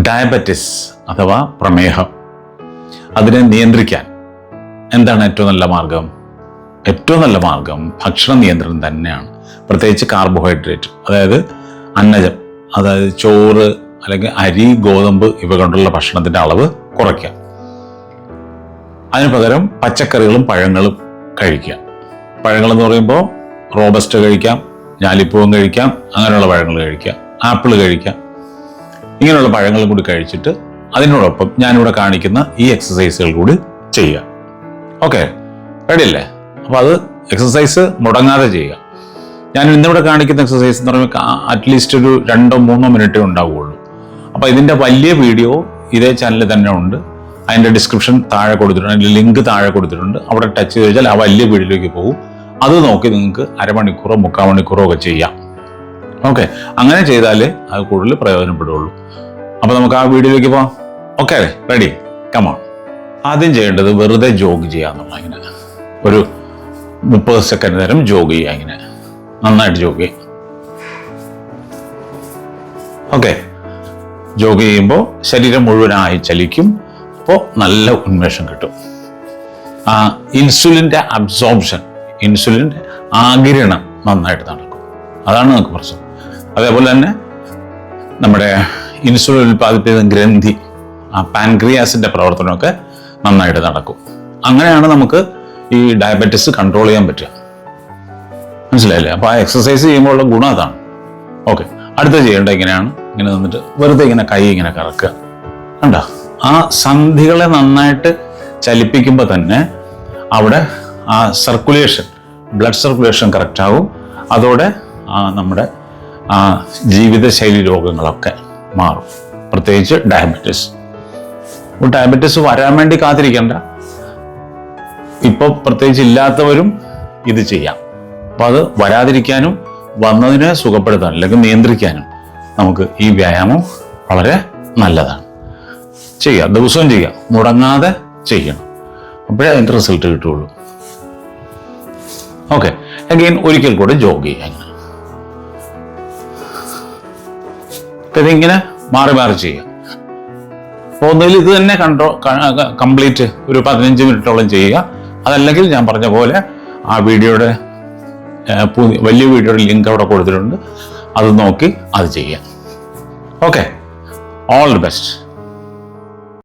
Diabetes അഥവാ പ്രമേഹം. അതിനെ നിയന്ത്രിക്കാൻ എന്താണ് ഏറ്റവും നല്ല മാർഗം? ഏറ്റവും നല്ല മാർഗം ഭക്ഷണ നിയന്ത്രണം തന്നെയാണ്. പ്രത്യേകിച്ച് കാർബോഹൈഡ്രേറ്റ് അതായത് അന്നജം അതായത് ചോറ് അല്ലെങ്കിൽ അരി ഗോതമ്പ് ഇവ കൊണ്ടുള്ള ഭക്ഷണത്തിന്റെ അളവ് കുറയ്ക്കുക. അതിന് പകരം പച്ചക്കറികളും പഴങ്ങളും കഴിക്കുക. പഴങ്ങൾ എന്ന് പറയുമ്പോൾ റോബസ്റ്റ് കഴിക്കാം ഞാലിപ്പൂവൻ കഴിക്കാം അങ്ങനെയുള്ള പഴങ്ങൾ കഴിക്കാം ആപ്പിൾ കഴിക്കാം ഇങ്ങനെയുള്ള പഴങ്ങളും കൂടി കഴിച്ചിട്ട് അതിനോടൊപ്പം ഞാനിവിടെ കാണിക്കുന്ന ഈ എക്സസൈസുകൾ കൂടി ചെയ്യുക. ഓക്കെ റെഡി അല്ലേ? അപ്പോൾ അത് എക്സസൈസ് മുടങ്ങാതെ ചെയ്യുക. ഞാൻ ഇന്നിവിടെ കാണിക്കുന്ന എക്സസൈസ് എന്ന് പറയുമ്പോൾ അറ്റ്ലീസ്റ്റ് ഒരു രണ്ടോ മൂന്നോ മിനിറ്റേ ഉണ്ടാവുകയുള്ളൂ. അപ്പോൾ ഇതിന്റെ വലിയ വീഡിയോ ഇതേ ചാനലിൽ തന്നെ ഉണ്ട്. അതിന്റെ ഡിസ്ക്രിപ്ഷൻ താഴെ കൊടുത്തിട്ടുണ്ട്. അതിന്റെ ലിങ്ക് താഴെ കൊടുത്തിട്ടുണ്ട്. അവിടെ ടച്ച് ചെയ്ത് കഴിഞ്ഞാൽ ആ വലിയ വീഡിയോയിലേക്ക് പോകും. അത് നോക്കി നിങ്ങൾക്ക് അരമണിക്കൂറോ മുക്കാൽ മണിക്കൂറോ ഒക്കെ ചെയ്യാം. ഓക്കെ അങ്ങനെ ചെയ്താലേ അത് കൂടുതൽ പ്രയോജനപ്പെടുള്ളൂ അപ്പോൾ നമുക്ക് ആ വീഡിയോയിലേക്ക് പോവാം. ഓക്കെ അല്ലേ? റെഡി കമോൺ ആദ്യം ചെയ്യേണ്ടത് വെറുതെ ജോഗ് ചെയ്യാന്നുള്ള ഇങ്ങനെ. ഒരു മുപ്പത് സെക്കൻഡ് നേരം ജോഗ് ചെയ്യുക ഇങ്ങനെ. നന്നായിട്ട് ജോഗ് ചെയ്യുക. ഓക്കെ ജോഗ് ചെയ്യുമ്പോൾ ശരീരം മുഴുവനായി ചലിക്കും. അപ്പോൾ നല്ല ഉന്മേഷം കിട്ടും. ആ ഇൻസുലിന്റെ അബ്സോർപ്ഷൻ ഇൻസുലിന്റെ ആകിരണം നന്നായിട്ട് നടക്കും. അതാണ് നമുക്ക് പ്രശ്നം. അതേപോലെ തന്നെ നമ്മുടെ ഇൻസുലിൻ ഉൽപ്പാദിപ്പിക്കുന്ന ഗ്രന്ഥി ആ പാൻക്രിയാസിന്റെ പ്രവർത്തനമൊക്കെ നന്നായിട്ട് നടക്കും. അങ്ങനെയാണ് നമുക്ക് ഈ ഡയബറ്റിസ് കൺട്രോൾ ചെയ്യാൻ പറ്റുക. മനസ്സിലായില്ലേ? അപ്പോൾ ആ എക്സസൈസ് ചെയ്യുമ്പോൾ ഉള്ള ഗുണം അതാണ്. ഓക്കെ അടുത്ത ചെയ്യേണ്ട ഇങ്ങനെയാണ്. ഇങ്ങനെ നിന്നിട്ട് വെറുതെ ഇങ്ങനെ കൈ ഇങ്ങനെ കറക്കുക. കണ്ടോ? ആ സന്ധികളെ നന്നായിട്ട് ചലിപ്പിക്കുമ്പോൾ തന്നെ അവിടെ ആ സർക്കുലേഷൻ ബ്ലഡ് സർക്കുലേഷൻ കറക്റ്റ് ആവും. അതോടെ ആ നമ്മുടെ ആ ജീവിതശൈലി രോഗങ്ങളൊക്കെ മാറും. പ്രത്യേകിച്ച് ഡയബറ്റിസ് ഡയബറ്റിസ് വരാൻ വേണ്ടി കാത്തിരിക്കണ്ട. ഇപ്പോൾ പ്രത്യേകിച്ച് ഇല്ലാത്തവരും ഇത് ചെയ്യാം. അപ്പോൾ അത് വരാതിരിക്കാനും വന്നതിനെ സുഖപ്പെടുത്താനും അല്ലെങ്കിൽ നിയന്ത്രിക്കാനും നമുക്ക് ഈ വ്യായാമം വളരെ നല്ലതാണ്. ചെയ്യാം. ദിവസവും ചെയ്യുക മുടങ്ങാതെ ചെയ്യണം. അപ്പോഴേ അതിന്റെ റിസൾട്ട് കിട്ടുകയുള്ളൂ. ഓക്കെ അഗെയിൻ ഒരിക്കൽ കൂടെ ജോഗ് ചെയ്യാം അപ്പൊ ഇതിങ്ങനെ മാറി മാറി ചെയ്യുക ഒന്നുകിൽ ഇത് തന്നെ കൺട്രോ കംപ്ലീറ്റ് ഒരു പതിനഞ്ച് മിനിറ്റോളം ചെയ്യുക. അതല്ലെങ്കിൽ ഞാൻ പറഞ്ഞ പോലെ ആ വീഡിയോയുടെ വലിയ വീഡിയോയുടെ ലിങ്ക് അവിടെ കൊടുത്തിട്ടുണ്ട്. അത് നോക്കി അത് ചെയ്യാം ഓക്കെ. All the best